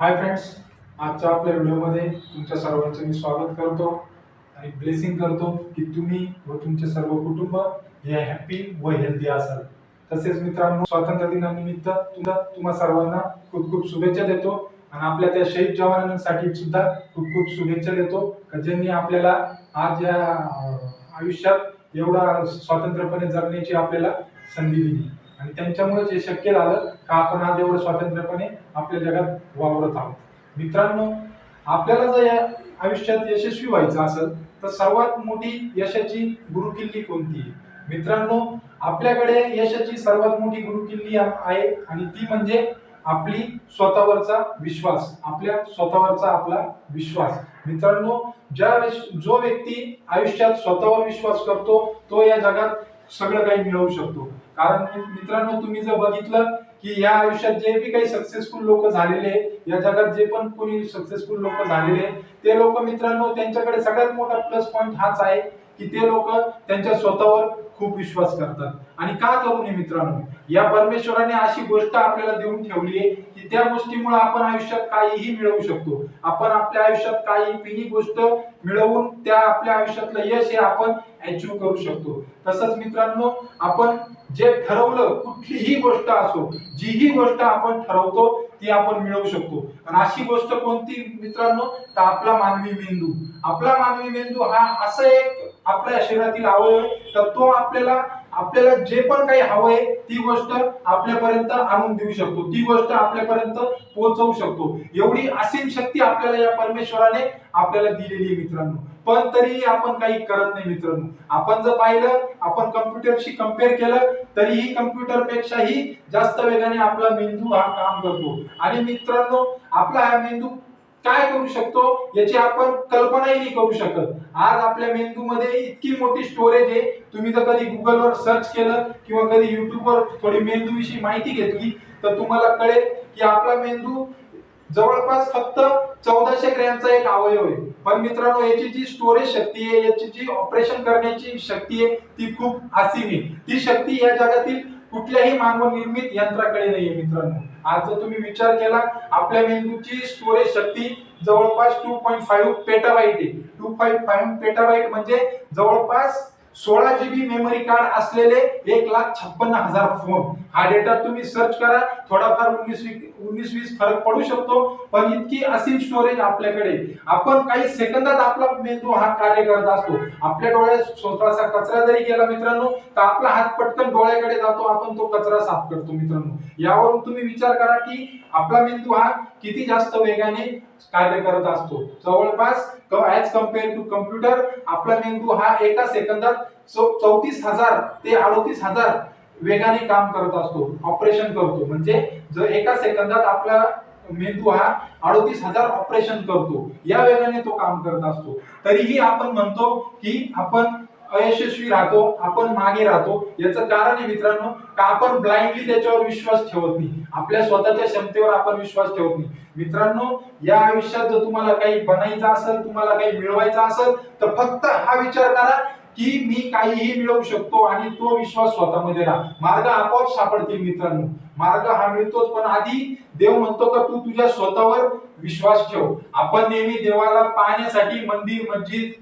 Hi friends आजच्या आपल्या व्हिडिओमध्ये तुमच्या सर्वांचं मी स्वागत करतो आणि ब्लेसिंग करतो की तुम्ही व तुमचे सर्व कुटुंब हे हॅपी व हेल्दी असाल. तसेच मित्रांनो स्वातंत्र्य दिनानिमित्त तुला तुम्हा सर्वांना खूप खूप शुभेच्छा देतो आणि आपल्या त्या शहीद जवानांसाठी सुद्धा खूप खूप शुभेच्छा देतो ज्यांनी आपल्याला आज या आयुष्यात एवढा स्वातंत्र्यपणे जगण्याची आपल्याला संधी दिली. आणि त्यांच्यामुळे जे शक्य झालं का आपण आज एवढं स्वातंत्र्यपणे आपल्या जगात वावरत आहोत? मित्रांनो आपल्याला जर या आयुष्यात यशस्वी व्हायचं असेल तर सर्वात मोठी यशाची गुरुकिल्ली कोणती? आहे मित्रांनो आपल्याकडे यशाची सर्वात मोठी गुरुकिल्ली आहे आणि ती म्हणजे आपली स्वतःवरचा विश्वास आपल्या स्वतःवरचा आपला विश्वास. मित्रांनो ज्या जो व्यक्ती आयुष्यात स्वतःवर विश्वास करतो तो या जगात सगळं काही मिळवू शकतो. कारण मित्रांनो तुम्ही जर बघितलं की या आयुष्यात जे बी काही सक्सेसफुल लोक झालेले या जगात जे पण कोणी सक्सेसफुल लोक झालेले ते लोक मित्रांनो त्यांच्याकडे सगळ्यात मोठा प्लस पॉईंट हाच आहे की ते लोक त्यांच्या स्वतःवर खूप विश्वास करतात. आणि का करू नये मित्रांनो? या परमेश्वराने अशी गोष्ट आपल्याला देऊन ठेवली आहे की त्या गोष्टीमुळे आपण आयुष्यात काहीही मिळवू शकतो. आपण आपल्या आयुष्यात काहीही गोष्ट मिळवून त्या आपल्या आयुष्यातलं यश हे आपण अचीव करू शकतो. तसंच मित्रांनो आपण जे ठरवलं कुठलीही गोष्ट असो जीही गोष्ट आपण ठरवतो ती आपण मिळवू शकतो. आणि अशी गोष्ट कोणती मित्रांनो? तर आपला मानवी मेंदू. आपला मानवी मेंदू हा असं एक आपल्या शरीरातील अवयव तर तो आपल्याला आपल्याला जे पण काही हवं आहे ती गोष्ट आपल्यापर्यंत आणून देऊ शकतो. ती गोष्ट आपल्यापर्यंत पोहोचवू शकतो. एवढी असीम शक्ती आपल्याला या परमेश्वराने आपल्याला दिलेली आहे मित्रांनो. पण तरीही आपण काही करत नाही मित्रांनो. आपण जर पाहिलं आपण कम्प्युटरशी कंपेअर केलं तरीही कम्प्युटर पेक्षाही जास्त वेगाने आपला मेंदू हा काम करतो. आणि मित्रांनो आपला हा मेंदू काय करू शकतो याची आपण कल्पनाही नाही करू शकत. आज आपल्या मेंदूमध्ये इतकी मोठी स्टोरेज आहे. तुम्ही जर कधी गुगलवर सर्च केलं किंवा कधी युट्यूबवर थोडी मेंदूविषयी माहिती घेतली तर तुम्हाला कळेल की आपला मेंदू जवळपास फक्त चौदाशे ग्रॅमचा एक अवयव आहे. पण मित्रांनो याची जी स्टोरेज शक्ती आहे याची जी ऑपरेशन करण्याची शक्ती आहे ती खूप असीम आहे. ती शक्ती या जगातील कुठल्याही मानवनिर्मित यंत्राकडे नाहीये मित्रांनो. आज जर तुम्ही विचार केला आपल्या मेंदूची स्टोरेज शक्ती जवळपास टू पॉईंट फाईव्ह पेटाबाईट आहे. टू पॉईंट फाईव्ह पेटाबाईट म्हणजे जवळपास सोळा जीबी मेमरी कार्ड असलेले एक लाख छप्पन्न हजार फोन हा डेटा तुम्ही सर्च करा. थोडाफार उन्नीस उन्नीस वीस फरक पडू शकतो पण इतकी असीम स्टोरेज आपल्याकडे. आपण काही सेकंदात आपला मेंदू हा कार्य करत असतो आपल्या डोळ्यात स्वतःचा कचरा जरी गेला मित्रांनो तर आपला हात पटकन डोळ्याकडे जातो आपण तो कचरा साफ करतो मित्रांनो. यावरून तुम्ही विचार करा की आपला मेंदू हा किती जास्त वेगाने कार्य करत असतो. जवळपास ऍज कंपेअर टू कम्प्युटर आपला मेंदू हा एका सेकंदात चौतीस हजार ते अडोतीस हजार वेगाने काम करत असतो ऑपरेशन करतो. म्हणजे जर एका सेकंदात आपला मेंदू हा अडोतीस हजार ऑपरेशन करतो या वेगाने तो काम करत असतो. तरीही आपण म्हणतो की आपण अयशस्वी राहतो आपण मागे राहतो. याचं कारण आहे मित्रांनो का आपण ब्लाइंडली त्याच्यावर विश्वास ठेवत नाही. आपल्या स्वतःच्या क्षमतेवर आपण विश्वास ठेवत नाही. मित्रांनो या आयुष्यात जर तुम्हाला काही बनायचं असेल तुम्हाला काही मिळवायचं असेल तर फक्त हा विचार करा की मी काहीही मिळवू शकतो आणि तो विश्वास स्वतःमध्ये राहा. मार्ग आपोआप सापडतील मित्रांनो. मार्ग हा मिळतोच पण आधी देव म्हणतो का तू तुझ्या स्वतःवर विश्वास ठेव. आपण नेहमी देवाला पाहण्यासाठी मंदिर मस्जिद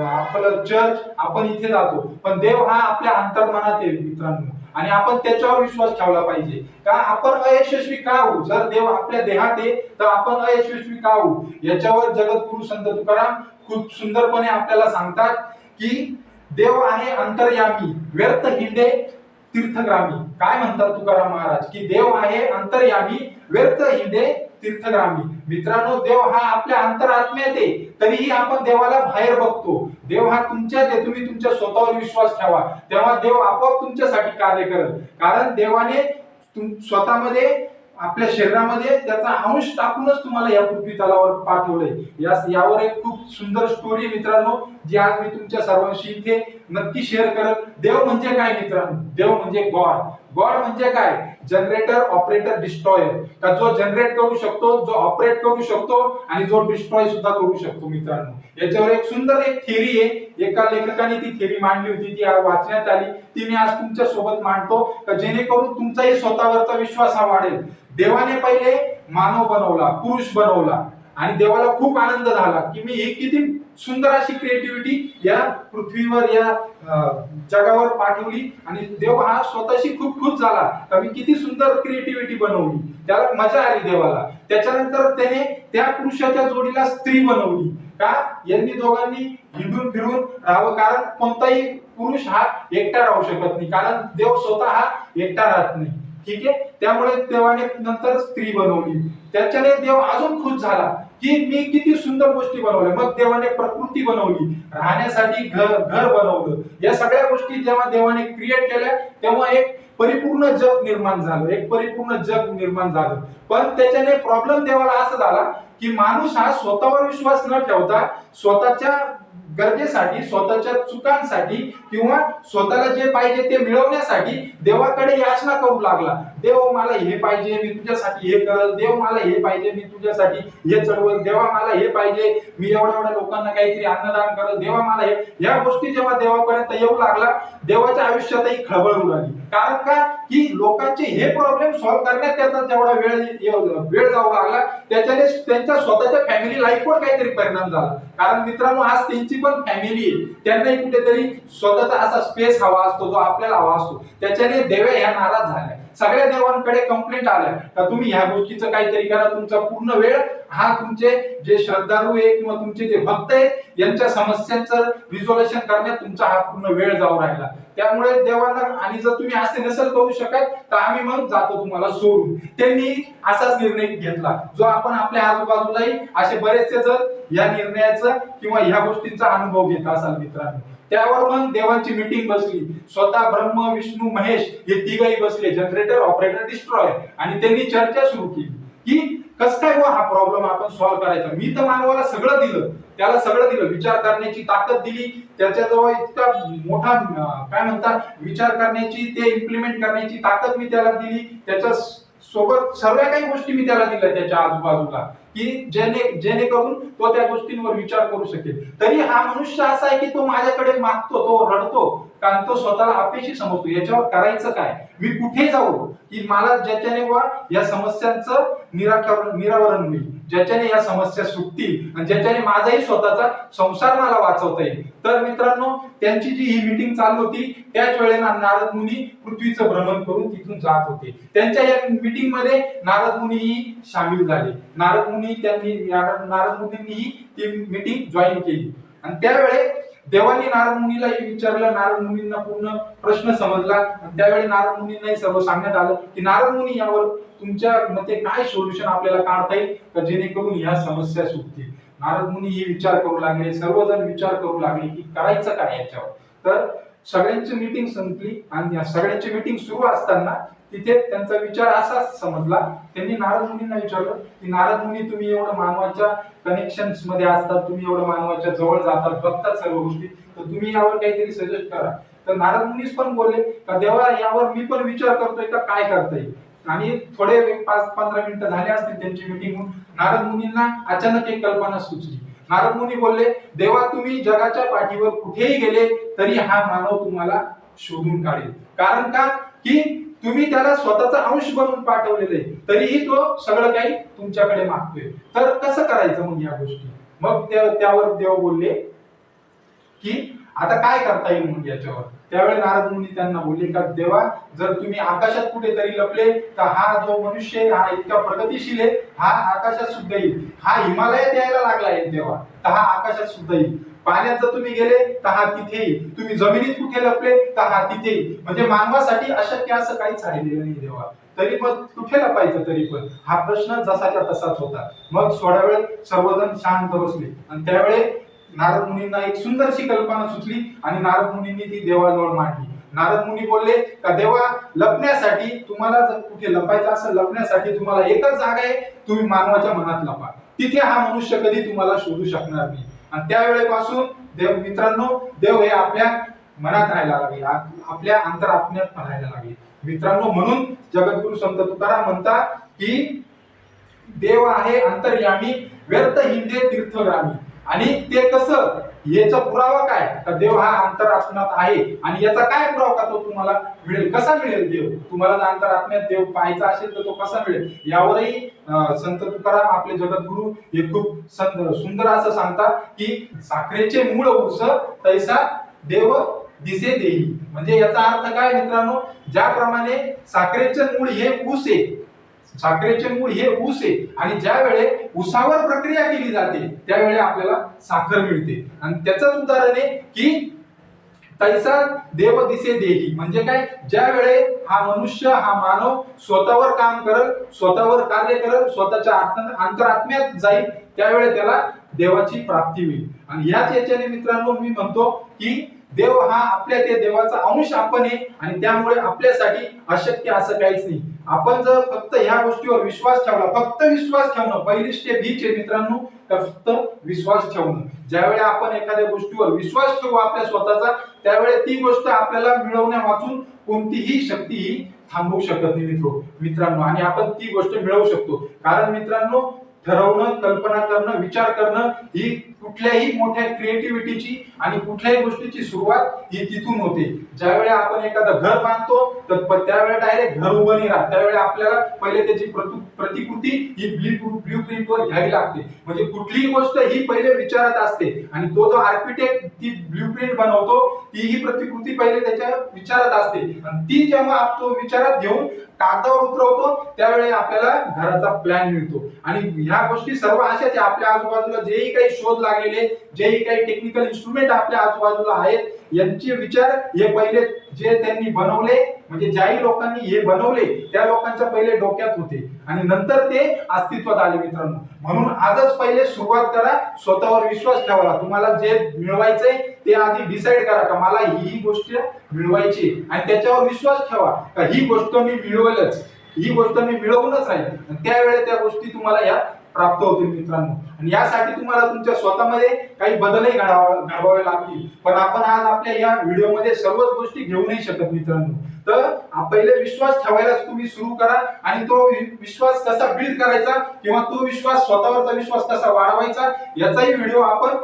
आपलं चर्च आपण इथे जातो. पण देव हा आपल्या अंतर्मनात आहे मित्रांनो. आणि आपण त्याच्यावर विश्वास ठेवला पाहिजे. का आपण अयशस्वी का होऊ? जर देव आपल्या देहात आहे तर आपण अयशस्वी का होऊ? याच्यावर जगद्गुरु संत तुकाराम खूप सुंदरपणे आपल्याला सांगतात की देव आहे अंतर्यामी व्यर्थ हिंडे तीर्थग्रामी काय म्हणतात तुकाराम महाराज? की देव आहे अंतर्यामी व्यर्थ हिंडे तीर्थग्रामी मित्रांनो देव हा आपल्या अंतरात्म्यात आहे. तरीही आपण देवाला बाहेर बघतो. देव हा तुमच्यात आहे. तुम्ही तुमच्या स्वतःवर विश्वास ठेवा. तेव्हा देव आपोआप तुमच्यासाठी कार्य करत कारण देवाने तुम स्वतःमध्ये आपल्या शरीरामध्ये त्याचा अंश टाकूनच तुम्हाला या पृथ्वी तलावर पाठवलंय. या यावर एक खूप सुंदर स्टोरी आहे मित्रांनो जी आज मी तुमच्या सर्वांशी इथे नक्की शेअर करत देव म्हणजे काय मित्रांनो? देव म्हणजे गॉड गॉड म्हणजे काय? जनरेटर ऑपरेटर डिस्ट्रॉयर का जो जनरेट करू शकतो जो ऑपरेट करू शकतो आणि जो डिस्ट्रॉय सुद्धा करू शकतो मित्रांनो. याच्यावर एक सुंदर एक थेरी आहे. एका लेखकाने ती थेरी मांडली होती ती आज वाचण्यात आली. ती मी आज तुमच्यासोबत मांडतो का जेणेकरून तुमचाही स्वतःवरचा विश्वास हा वाढेल. देवाने पहिले मानव बनवला पुरुष बनवला. आणि देवाला खूप आनंद झाला की मी ही किती सुंदर अशी क्रिएटिव्हिटी या पृथ्वीवर या जगावर पाठवली. आणि देव हा स्वतःशी खूप खुश झाला का मी किती सुंदर क्रिएटिव्हिटी बनवली. त्याला मजा आली देवाला. त्याच्यानंतर त्याने त्या पुरुषाच्या जोडीला स्त्री बनवली. का? यांनी दोघांनी हिंडून फिरून राहावं. कारण कोणताही पुरुष हा एकटा राहू शकत नाही. कारण देव स्वतः हा एकटा राहत नाही. ठीक आहे? त्यामुळे देवाने नंतर स्त्री बनवली. त्याच्याने देव अजून खुश झाला. की मी किती सुंदर गोष्टी बनवल्या. मग देवाने प्रकृती बनवली. राहण्यासाठी घर घर बनवलं. या सगळ्या गोष्टी जेव्हा देवाने क्रिएट केल्या तेव्हा एक परिपूर्ण जग निर्माण झालं. एक परिपूर्ण जग निर्माण झालं. पण त्याच्याने प्रॉब्लेम देवाला असं झाला की माणूस हा स्वतःवर विश्वास न ठेवता स्वतःच्या गरजेसाठी स्वतःच्या चुकांसाठी किंवा स्वतःला जे पाहिजे ते मिळवण्यासाठी देवाकडे याचना करू लागला. देव मला हे पाहिजे मी तुझ्यासाठी हे करल देव मला हे पाहिजे मी तुझ्यासाठी हे चढवल देवा मला हे पाहिजे मी एवढ्या एवढ्या लोकांना काहीतरी अन्नदान करल देवा मला हे. या गोष्टी जेव्हा देवापर्यंत येऊ लागला देवाच्या आयुष्यातही खळबळ उडाली. कारण का? की लोकांचे हे प्रॉब्लेम सॉल्व्ह करण्यात त्याचा जेवढा वेळ वेळ जाऊ लागला त्याच्याने त्यांच्या स्वतःच्या फॅमिली लाईफवर काहीतरी परिणाम झाला. कारण मित्रांनो आज त्यांची पण फॅमिली आहे. त्यांनाही कुठेतरी स्वतःचा असा स्पेस हवा असतो जो आपल्याला हवा असतो. त्याच्याने देव्या ह्या नाराज झाल्या. सगळ्या देवांकडे कंप्लेंट आल्या. तर तुम्ही ह्या गोष्टीचं काहीतरी करा तुमचा पूर्ण वेळ हा तुमचे जे श्रद्धाळू आहे किंवा तुमचे जे भक्त आहेत यांच्या समस्यांचं रिझोल्युशन करण्यात तुमचा हा पूर्ण वेळ जाऊ राहिला. त्यामुळे देवांना आणि जर तुम्ही असे नसेल करू शकत तर आम्ही मग जातो तुम्हाला सोडून. त्यांनी असाच निर्णय घेतला. जो आपण आपल्या आजूबाजूलाही असे बरेचसे जर या निर्णयाचं किंवा ह्या गोष्टींचा अनुभव घेत असाल मित्रांनो. त्यावर मग देवांची मीटिंग बसली. स्वतः ब्रह्म विष्णू महेश हे तिघही बसले. जनरेटर ऑपरेटर डिस्ट्रॉय आणि त्यांनी चर्चा सुरू केली. की कस काय हा प्रॉब्लेम आपण सॉल्व्ह करायचा? मी तर मानवाला सगळं दिलं. त्याला सगळं दिलं. विचार करण्याची ताकद दिली. त्याच्याजवळ इतका मोठा काय म्हणतात? विचार करण्याची ते इम्प्लिमेंट करण्याची ताकद मी त्याला दिली. त्याच्या सोबत सर्व काही गोष्टी मी त्याला दिल्या त्याच्या आजूबाजूला. की जेणे जेणेकरून तो त्या गोष्टींवर विचार करू शकेल. तरी हा मनुष्य असा आहे की तो माझ्याकडे मागतो तो रडतो कारण तो स्वतःला अपेक्षित समजतो. याच्यावर करायचं काय? मी कुठे जाऊ की मला ज्याच्याने वा या समस्यांचं निराकरण निरावरण होईल ज्याच्याने या समस्या सुटतील आणि ज्याच्याने माझाही स्वतःचा संसार मला वाचवता येईल. तर मित्रांनो त्यांची जी ही मीटिंग चालू होती त्याच वेळेला नारद मुनी पृथ्वीचं भ्रमण करून तिथून जात होते. त्यांच्या या मीटिंगमध्ये नारद मुनीही सामील झाले. नारद मुनी त्यांनी नारद मुनींनी ती मीटिंग जॉईन केली. आणि त्यावेळे देवानी नारद मुनीलाही विचारलं नारद मुनींना पूर्ण प्रश्न समजला. आणि त्यावेळी नारद मुनींनाही सर्व सांगण्यात आलं की नारद मुनी यावर तुमच्या मते काय सोल्युशन आपल्याला काढता येईल? तर जेणेकरून ह्या समस्या सुटतील. नारद मुनी हे विचार करू लागले सर्वजण विचार करू लागले की करायचं काय याच्यावर? तर सगळ्यांची मीटिंग संपली आणि या सगळ्यांची मीटिंग सुरू असताना तिथे त्यांचा विचार असा समजला. त्यांनी नारद मुनींना विचारलं की नारद मुनी तुम्ही एवढं मानवाच्या कनेक्शनमध्ये असतात तुम्ही एवढं मानवाच्या जवळ जातात बघतात सर्व गोष्टी तर तुम्ही यावर काहीतरी सजेस्ट करा. तर नारद मुनीच पण बोलले का देवा यावर मी पण विचार करतोय का काय करता येईल आणि थोडे पाच पंधरा मिनिटं झाले असतील त्यांची मीटिंग होऊन नारद मुनींना अचानक एक कल्पना सुचली. नारद मुनी बोलले देवा तुम्ही जगाच्या पाठीवर कुठेही गेले तरी हा मानव तुम्हाला शोधून काढेल. कारण का? की तुम्ही त्याला स्वतःचा अंश बनवून पाठवलेले तरीही तो सगळं काही तुमच्याकडे मागतोय. तर कसं करायचं मग या गोष्टी? मग त्यावर देव बोलले की आता काय करता येईल म्हणून याच्यावर? त्यावेळी नारद मुनी त्यांना बोलले का देवा जर तुम्ही आकाशात कुठेतरी लपले तर हा जो मनुष्य आहे हा इतका प्रगतिशील आहे हा आकाशात सुद्धा येईल. हा हिमालयात यायला लागला आहे देवा तर हा आकाशात सुद्धा येईल. पाण्यात जर तुम्ही गेले तर हा तिथे तुम्ही जमिनीत कुठे लपले तर हा तिथे म्हणजे मानवासाठी अशक्य असं काहीच राहिलेलं नाही देवा. तरी मग कुठे लपायचं तरी पण? हा प्रश्न जसाच्या तसाच होता. मग थोडा वेळ सर्वजण शांत बसले. आणि त्यावेळे नारद मुनींना एक सुंदरशी कल्पना सुचली आणि नारद मुनींनी ती देवाजवळ मांडली. नारद मुनी बोलले का देवा लपण्यासाठी तुम्हाला जर कुठे लपायचं असं लपण्यासाठी तुम्हाला एकच जागा आहे. तुम्ही मानवाच्या मनात लपा. तिथे हा मनुष्य कधी तुम्हाला शोधू शकणार नाही. आणि त्यावेळेपासून देव मित्रांनो देव हे आपल्या मनात राहायला लागले आपल्या अंतरात्म्यात राहायला लागले. मित्रांनो म्हणून जगद्गुरु संत तुकाराम म्हणतात की देव आहे अंतर्यामी व्यर्थ हिंदे तीर्थग्रामी आणि ते कसं याचा पुरावा काय? तर देव हा अंतरात्म्यात आहे. आणि याचा काय पुरावा का तो तुम्हाला मिळेल? कसा मिळेल देव? तुम्हाला जर अंतरात्म्यात देव पाहायचा असेल तर तो कसा मिळेल? यावरही संत तुकाराम आपले जगद्गुरु हे खूप सं- सुंदर असं सांगतात की साखरेचे मूळ उस तैसा देव दिसे देई. म्हणजे याचा अर्थ काय मित्रांनो? ज्याप्रमाणे साखरेचे मूळ हे ऊस आहे साखरेचे मूळ हे ऊस आहे. आणि ज्या वेळे ऊसावर प्रक्रिया केली जाते त्यावेळी आपल्याला साखर मिळते. आणि त्याचंच उदाहरण आहे की तैसा देव. दिसे देही म्हणजे काय? ज्या वेळे हा मनुष्य हा मानव स्वतःवर काम करल स्वतःवर कार्य करल स्वतःच्या आत्म- अंतरात्म्यात जाईल त्यावेळे त्याला देवाची प्राप्ती होईल. आणि याच याच्याने मित्रांनो मी म्हणतो की देव हा आपल्या त्या देवाचा अंश आपण आहे आणि त्यामुळे आपल्यासाठी अशक्य असं काहीच नाही. आपण जर फक्त ह्या गोष्टीवर विश्वास ठेवला फक्त विश्वास ठेवणं पहिली स्टेप हीच आहे मित्रांनो तर फक्त विश्वास ठेवणं. ज्यावेळी आपण एखाद्या गोष्टीवर विश्वास ठेवू आपल्या स्वतःचा त्यावेळी ती गोष्ट आपल्याला मिळवण्या वाचून कोणतीही शक्ती ही थांबवू शकत नाही मित्र मित्रांनो. आणि आपण ती गोष्ट मिळवू शकतो. कारण मित्रांनो ठरवणं कल्पना करणं विचार करणं ही कुठल्याही मोठ्या क्रिएटिव्हिटीची आणि कुठल्याही गोष्टीची सुरुवात ही तिथून होते. ज्यावेळी आपण एखादं घर बांधतो तर त्यावेळेला डायरेक्ट घर उभं नाही राहत. त्यावेळी आपल्याला पहिले त्याची प्रतिकृती ही ब्ल्यू ब्ल्यू प्रिंटवर घ्यावी लागते. म्हणजे कुठलीही गोष्ट ही पहिले विचारात असते. आणि तो जो आर्किटेक्ट ती ब्ल्यू प्रिंट बनवतो ती ही प्रतिकृती पहिले त्याच्या विचारात असते. आणि ती जेव्हा तो विचारात घेऊन कागदावर उतरवतो त्यावेळी आपल्याला घराचा प्लॅन मिळतो. आणि ह्या गोष्टी सर्व अशाच आहे आपल्या आजूबाजूला जेही काही शोध लागलेले जेही काही टेक्निकल इन्स्ट्रुमेंट आपल्या आजूबाजूला आहेत यांचे विचार हे पहिले जे त्यांनी बनवले म्हणजे ज्याही लोकांनी हे बनवले त्या लोकांच्या पहिले डोक्यात होते. आणि नंतर ते अस्तित्वात आले मित्रांनो. म्हणून आजच पहिले सुरुवात करा. स्वतःवर विश्वास ठेवा तुम्हाला जे मिळवायचंय ते आधी डिसाईड करा का मला ही गोष्ट मिळवायची आणि त्याच्यावर विश्वास ठेवा का ही गोष्ट मी मिळवेलच. ही गोष्ट मी मिळवूनच राहील त्यावेळेला त्या गोष्टी तुम्हाला या प्राप्त होतील मित्रांनो. आणि यासाठी तुम्हाला तुमच्या स्वतःमध्ये काही बदलही घडावा घडवावे लागतील. पण आपण आज आपल्या या व्हिडिओमध्ये सर्वच गोष्टी घेऊ नाही शकत मित्रांनो. तर पहिले विश्वास ठेवायलाच तुम्ही सुरू करा आणि तो विश्वास कसा बिल्ड करायचा किंवा तो विश्वास स्वतःवरचा विश्वास कसा वाढवायचा याचाही व्हिडिओ आपण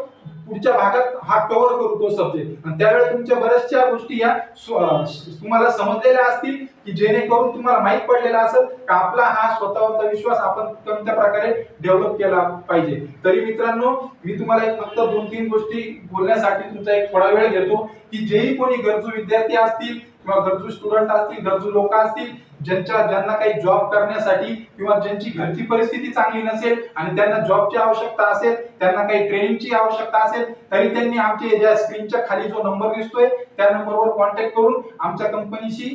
पुढच्या भागात हा कव्हर करू तो सब्जेक्ट आणि त्यावेळेस तुमच्या बऱ्याचशा गोष्टी या तुम्हाला समजलेल्या असतील की जेणेकरून तुम्हाला माहीत पडलेला असेल का आपला हा स्वतःवरचा विश्वास आपण कोणत्या प्रकारे डेव्हलप केला पाहिजे. तरी मित्रांनो मी तुम्हाला एक फक्त दोन तीन गोष्टी बोलण्यासाठी तुमचा एक थोडा वेळ घेतो की जेही कोणी गरजू विद्यार्थी असतील किंवा गरजू स्टुडंट असतील गरजू लोक असतील ज्यांच्या ज्यांना काही जॉब करण्यासाठी किंवा ज्यांची घरची परिस्थिती चांगली नसेल आणि त्यांना जॉबची आवश्यकता असेल त्यांना काही ट्रेनिंगची आवश्यकता असेल तरी त्यांनी आमचे ज्या स्क्रीनच्या खाली जो नंबर दिसतोय त्या नंबरवर कॉन्टॅक्ट करून आमच्या कंपनीशी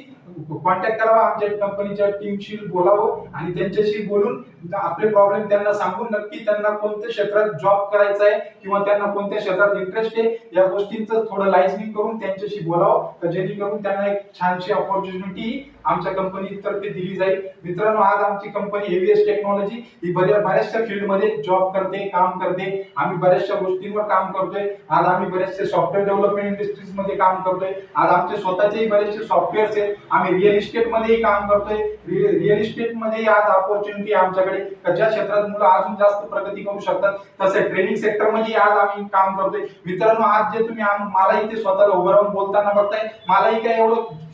कॉन्टॅक्ट करावा आमच्या कंपनीच्या टीमशी बोलावं आणि त्यांच्याशी बोलून आपले प्रॉब्लेम त्यांना सांगून नक्की त्यांना कोणत्या क्षेत्रात जॉब करायचा आहे किंवा त्यांना कोणत्या क्षेत्रात इंटरेस्ट आहे या गोष्टींचं थोडं लायझनिंग करून त्यांच्याशी बोलावं जेणेकरून त्यांना एक छानशी ऑपॉर्च्युनिटी आमच्या कंपनीतर्फे दिली जाईल. मित्रांनो आज आमची कंपनी एव्हीएस टेक्नॉलॉजी ही बऱ्या बऱ्याचशा फील्डमध्ये जॉब करते काम करते. आम्ही बऱ्याचशा गोष्टींवर काम करतोय. आज आम्ही बरेचसे सॉफ्टवेअर डेव्हलपमेंट इंडस्ट्रीजमध्ये काम करतोय. आज आमचे स्वतःचेही बरेचसे सॉफ्टवेअर्स आहेत. आम्ही रिअल इस्टेटमध्येही काम करतोय. रिअल इस्टेटमध्येही आज ऑपॉर्च्युनिटी आमच्याकडे. का ज्या क्षेत्रात मुलं अजून जास्त प्रगती करू शकतात तसे ट्रेनिंग सेक्टरमध्ये आज आम्ही काम करतोय. मित्रांनो आज जे तुम्ही मलाही मला इथे स्वतःला उभं राहून बोलताना बघताय. मलाही काय एवढं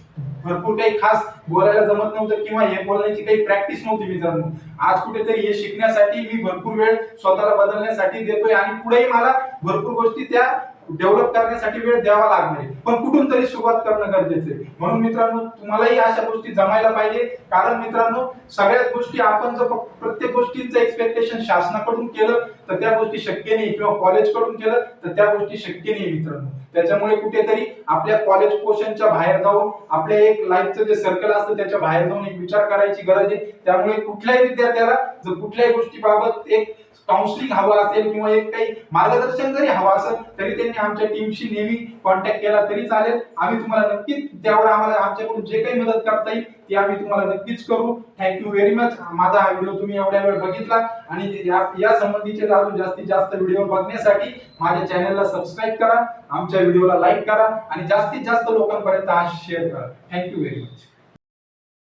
भरपूर काही खास बोलायला जमत नव्हतं किंवा हे बोलण्याची काही प्रॅक्टिस नव्हती मित्रांनो. आज कुठेतरी हे शिकण्यासाठी मी भरपूर वेळ स्वतःला बदलण्यासाठी देतोय आणि पुढेही मला भरपूर गोष्टी त्या डेव्हलप करण्यासाठी वेळ द्यावा लागणार आहे. पण कुठून तरी सुरुवात करणं गरजेचं आहे. म्हणून मित्रांनो तुम्हालाही अशा गोष्टी जमायला पाहिजे. कारण मित्रांनो सगळ्याच गोष्टी आपण जर प्रत्येक गोष्टींचं एक्सपेक्टेशन शासनाकडून केलं तर त्या गोष्टी शक्य नाही. किंवा कॉलेजकडून केलं तर त्या गोष्टी शक्य नाही मित्रांनो. त्याच्यामुळे कुठेतरी आपल्या कॉलेज पोर्शनच्या बाहेर जाऊन आपल्या एक लाईफचं जे सर्कल असतं त्याच्या बाहेर जाऊन एक विचार करायची गरज आहे. त्यामुळे कुठल्याही विद्यार्थ्याला जर कुठल्याही गोष्टीबाबत एक काउन्सिलिंग हवं असेल किंवा एक काही मार्गदर्शन जरी हवं असेल तरी त्यांनी आमच्या टीमशी नेहमी कॉन्टॅक्ट केला तरी चालेल. आम्ही तुम्हाला नक्कीच त्यावर आम्हाला आमच्याकडून जे काही मदत करता येईल ती आम्ही तुम्हाला नक्कीच करू. थँक्यू व्हेरी मच माझा हा व्हिडिओ तुम्ही एवढ्या वेळ बघितला. आणि या या संबंधीचे अजून जास्तीत जास्त व्हिडिओ बघण्यासाठी माझ्या चॅनलला सबस्क्राईब करा आमच्या व्हिडिओला लाईक करा आणि जास्तीत जास्त लोकांपर्यंत हा शेअर करा. Thank you very much